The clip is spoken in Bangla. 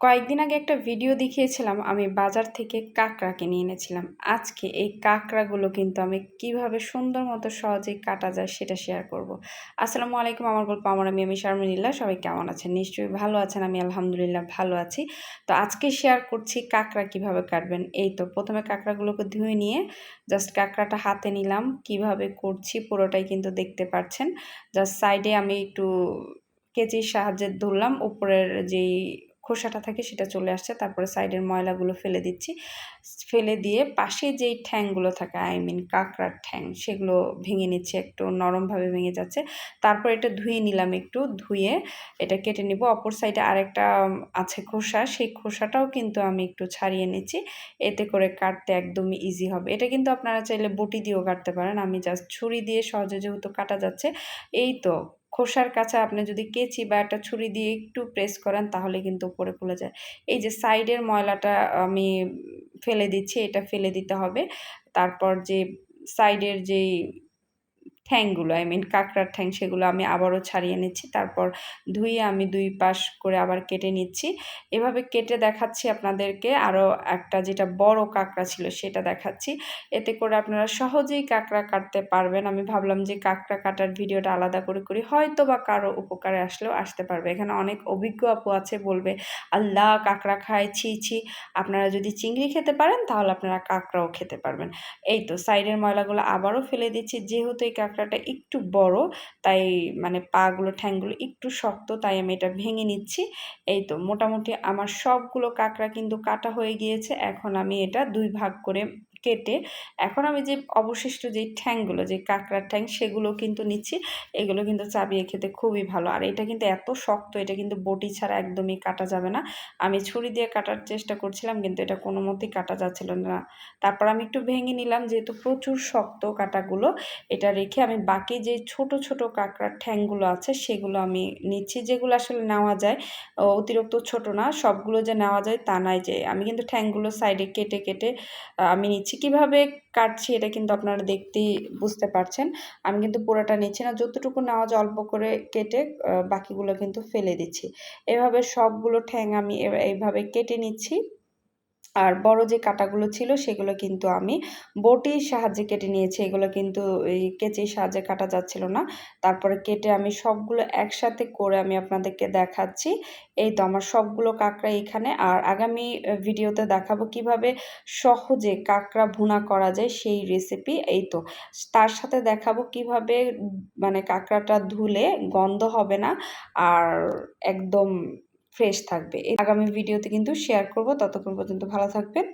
কয়েকদিন আগে একটা ভিডিও দেখিয়েছিলাম, আমি বাজার থেকে কাঁকড়া কিনে এনেছিলাম। আজকে এই কাঁকড়াগুলো কিন্তু আমি কীভাবে সুন্দর মতো সহজেই কাটা যায় সেটা শেয়ার করব। আসসালামু আলাইকুম, আমার গল্প, আমার আমি আমি শারমিনিল্লা সবাই কেমন আছেন? নিশ্চয়ই ভালো আছেন, আমি আলহামদুলিল্লাহ ভালো আছি। তো আজকে শেয়ার করছি কাঁকড়া কীভাবে কাটবেন। এই তো, প্রথমে কাঁকড়াগুলোকে ধুয়ে নিয়ে জাস্ট কাঁকড়াটা হাতে নিলাম। কীভাবে করছি পুরোটাই কিন্তু দেখতে পাচ্ছেন জাস্ট সাইডে আমি একটু কেচির সাহায্যে ধরলাম, উপরের যেই খোসাটা থাকে সেটা চলে আসছে, তারপরে সাইডের ময়লাগুলো ফেলে দিচ্ছি। ফেলে দিয়ে পাশে যেই ঠ্যাংগুলো থাকে, আই মিন কাঁকড়ার ঠ্যাং, সেগুলো ভেঙে নিচ্ছে, একটু নরমভাবে ভেঙে যাচ্ছে। তারপর এটা ধুয়ে নিলাম একটু, ধুয়ে এটা কেটে নিব। অপর সাইডে আরেকটা আছে খোসা, সেই খোসাটাও কিন্তু আমি একটু ছাড়িয়ে নিচ্ছি। এতে করে কাটতে একদমই ইজি হবে। এটা কিন্তু আপনারা চাইলে বটি দিয়েও কাটতে পারেন। আমি জাস্ট ছুরি দিয়ে সহজে যেহেতু কাটা যাচ্ছে, এই তো খোসার কাছে আপনি যদি কেচি বা একটা ছুরি দিয়ে একটু প্রেস করেন, তাহলে কিন্তু উপরে খুলে যায়। এই যে সাইডের ময়লাটা আমি ফেলে দিচ্ছি, এটা ফেলে দিতে হবে। তারপর যে সাইডের যেই ঠ্যাংগুলো আই মিন কাঁকড়ার ঠ্যাং সেগুলো আমি আবারও ছাড়িয়ে নিচ্ছি। তারপর ধুয়ে আমি দুই পাশ করে আবার কেটে নিচ্ছি। এভাবে কেটে দেখাচ্ছি আপনাদেরকে। আরও একটা যেটা বড় কাঁকড়া ছিল সেটা দেখাচ্ছি। এতে করে আপনারা সহজেই কাঁকড়া কাটতে পারবেন। আমি ভাবলাম যে কাঁকড়া কাটার ভিডিওটা আলাদা করে করি। হয়তো বা কারও উপকারে আসলেও আসতে পারবে। এখানে অনেক অভিজ্ঞ আপু আছে বলবে, আল্লাহ, কাঁকড়া খায়, ছি ছি। আপনারা যদি চিংড়ি খেতে পারেন তাহলে আপনারা কাঁকড়াও খেতে পারবেন। এই তো সাইডের ময়লাগুলো আবারও ফেলে দিচ্ছি। যেহেতু এই কাঁকড়া কাঁকড়াটা একটু বড়, তাই মানে পাগুলো, ঠ্যাংগুলো একটু শক্ত, তাই আমি এটা ভেঙে নিচ্ছি। এই তো মোটামুটি আমার সবগুলো কাঁকড়া কিন্তু কাটা হয়ে গিয়েছে, এখন আমি এটা দুই ভাগ করে কেটে, এখন আমি যে অবশিষ্ট যে ঠ্যাংগুলো, যে কাঁকড়ার ঠ্যাং, সেগুলো কিন্তু নিচ্ছি, এগুলো কিন্তু চাবিয়ে খেতে খুবই ভালো। আর এটা কিন্তু এত শক্ত, এটা কিন্তু বটি ছাড়া একদমই কাটা যাবে না। আমি ছুরি দিয়ে কাটার চেষ্টা করছিলাম, কিন্তু এটা কোনো মতেই কাটা যাচ্ছিল না। তারপর আমি একটু ভেঙে নিলাম, যেহেতু প্রচুর শক্ত কাটাগুলো, এটা রেখে আমি বাকি যে ছোট ছোট কাঁকড়ার ঠ্যাংগুলো আছে, সেগুলো আমি নিচ্ছি। যেগুলো আসলে নেওয়া যায় অতিরিক্ত ছোট না, সবগুলো যে নেওয়া যায় তা নাই যে। আমি কিন্তু ঠ্যাংগুলো সাইডে কেটে কেটে আমি নিচ্ছি। কীভাবে কাটছি এটা কিন্তু আপনারা দেখতেই বুঝতে পারছেন। আমি কিন্তু পুরোটা নিচ্ছি না। যতটুকু নেওয়া যায় অল্প করে কেটে বাকিগুলো কিন্তু ফেলে দিচ্ছি। এভাবে সবগুলো ঠ্যাং আমি এইভাবে কেটে নিচ্ছি। আর বড় যে কাটাগুলো ছিল সেগুলো কিন্তু আমি বটির সাহায্যে কেটে নিয়েছি। এগুলো কিন্তু এই কেচির সাহায্যে কাটা যাচ্ছিল না। তারপরে কেটে আমি সবগুলো একসাথে করে আমি আপনাদেরকে দেখাচ্ছি। এই তো আমার সবগুলো কাঁকড়া এখানে। আর আগামী ভিডিওতে দেখাবো কীভাবে সহজে কাঁকড়া ভুনা করা যায় সেই রেসিপি এই তো, তার সাথে দেখাবো কীভাবে মানে কাঁকড়াটা ধুলে গন্ধ হবে না। আর একদম ফ্রেশ থাকবে। আগামী ভিডিওতে কিন্তু শেয়ার করব। ততক্ষণ পর্যন্ত ভালো থাকবেন।